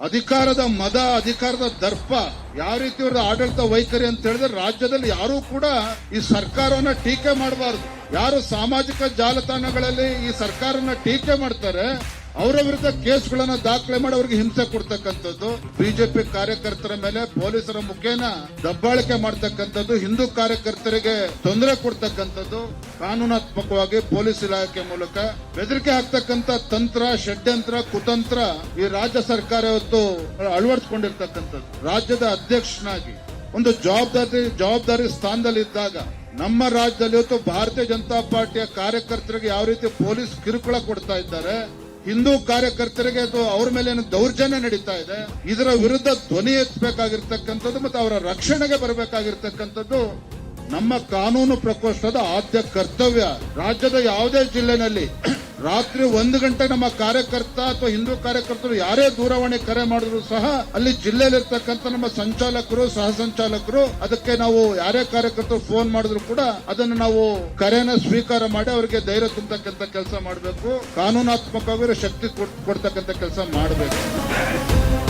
ಅಧಿಕಾರದ ಮದ, ಅಧಿಕಾರದ ದರ್ಪ, ಯಾವ ರೀತಿ ಇವ್ರದ್ದು ಆಡಳಿತ ವೈಖರಿ ಅಂತ ಹೇಳಿದ್ರೆ ರಾಜ್ಯದಲ್ಲಿ ಯಾರೂ ಕೂಡ ಈ ಸರ್ಕಾರವನ್ನ ಟೀಕೆ ಮಾಡಬಾರದು. ಯಾರು ಸಾಮಾಜಿಕ ಜಾಲತಾಣಗಳಲ್ಲಿ ಈ ಸರ್ಕಾರವನ್ನ ಟೀಕೆ ಮಾಡ್ತಾರೆ ಅವರ ವಿರುದ್ಧ ಕೇಸ್ಗಳನ್ನ ದಾಖಲೆ ಮಾಡಿ ಅವರಿಗೆ ಹಿಂಸೆ ಕೊಡ್ತಕ್ಕಂಥದ್ದು. ಬಿಜೆಪಿ ಕಾರ್ಯಕರ್ತರ ಮೇಲೆ ಪೊಲೀಸರ ಮುಖೇನ ದಬ್ಬಾಳಿಕೆ ಮಾಡ್ತಕ್ಕಂಥದ್ದು, ಹಿಂದೂ ಕಾರ್ಯಕರ್ತರಿಗೆ ತೊಂದರೆ ಕೊಡ್ತಕ್ಕಂಥದ್ದು. ಕಾನೂನಾತ್ಮಕವಾಗಿ ಪೊಲೀಸ್ ಇಲಾಖೆ ಮೂಲಕ ಬೆದರಿಕೆ ಹಾಕ್ತಕ್ಕಂಥ ತಂತ್ರ, ಷಡ್ಯಂತ್ರ, ಕುತಂತ್ರ ಈ ರಾಜ್ಯ ಸರ್ಕಾರ ಇವತ್ತು ಅಳವಡಿಸಿಕೊಂಡಿರ್ತಕ್ಕಂಥದ್ದು. ರಾಜ್ಯದ ಅಧ್ಯಕ್ಷನಾಗಿ, ಒಂದು ಜವಾಬ್ದಾರಿ ಜವಾಬ್ದಾರಿ ಸ್ಥಾನದಲ್ಲಿದ್ದಾಗ ನಮ್ಮ ರಾಜ್ಯದಲ್ಲಿ ಇವತ್ತು ಭಾರತೀಯ ಜನತಾ ಪಾರ್ಟಿಯ ಕಾರ್ಯಕರ್ತರಿಗೆ ಯಾವ ರೀತಿ ಪೊಲೀಸ್ ಕಿರುಕುಳ ಕೊಡ್ತಾ ಇದ್ದಾರೆ ಹಿಂದೂ ಕಾರ್ಯಕರ್ತರಿಗೆ ಅಥವಾ ಅವ್ರ ಮೇಲೆ ದೌರ್ಜನ್ಯ ನಡೀತಾ ಇದೆ, ಇದರ ವಿರುದ್ಧ ಧ್ವನಿ ಎತ್ತಬೇಕಾಗಿರ್ತಕ್ಕಂಥದ್ದು ಮತ್ತು ಅವರ ರಕ್ಷಣೆಗೆ ಬರಬೇಕಾಗಿರ್ತಕ್ಕಂಥದ್ದು ನಮ್ಮ ಕಾನೂನು ಪ್ರಕೋಷ್ಠದ ಆದ್ಯ ಕರ್ತವ್ಯ. ರಾಜ್ಯದ ಯಾವುದೇ ಜಿಲ್ಲೆನಲ್ಲಿ ರಾತ್ರಿ ಒಂದು ಗಂಟೆ ನಮ್ಮ ಕಾರ್ಯಕರ್ತ ಅಥವಾ ಹಿಂದೂ ಕಾರ್ಯಕರ್ತರು ಯಾರೇ ದೂರವಾಣಿ ಕರೆ ಮಾಡಿದ್ರು ಸಹ ಅಲ್ಲಿ ಜಿಲ್ಲೆಯಲ್ಲಿರ್ತಕ್ಕಂಥ ನಮ್ಮ ಸಂಚಾಲಕರು, ಸಹ ಸಂಚಾಲಕರು, ಅದಕ್ಕೆ ನಾವು ಯಾರೇ ಕಾರ್ಯಕರ್ತರು ಫೋನ್ ಮಾಡಿದ್ರು ಕೂಡ ಅದನ್ನು ನಾವು ಕರೆನ ಸ್ವೀಕಾರ ಮಾಡಿ ಅವರಿಗೆ ಧೈರ್ಯ ತುಂಬತಕ್ಕಂಥ ಕೆಲಸ ಮಾಡಬೇಕು. ಕಾನೂನಾತ್ಮಕವಾಗಿ ಶಕ್ತಿ ಕೊಡ್- ಕೊಡ್ತಕ್ಕಂಥ ಕೆಲಸ ಮಾಡಬೇಕು.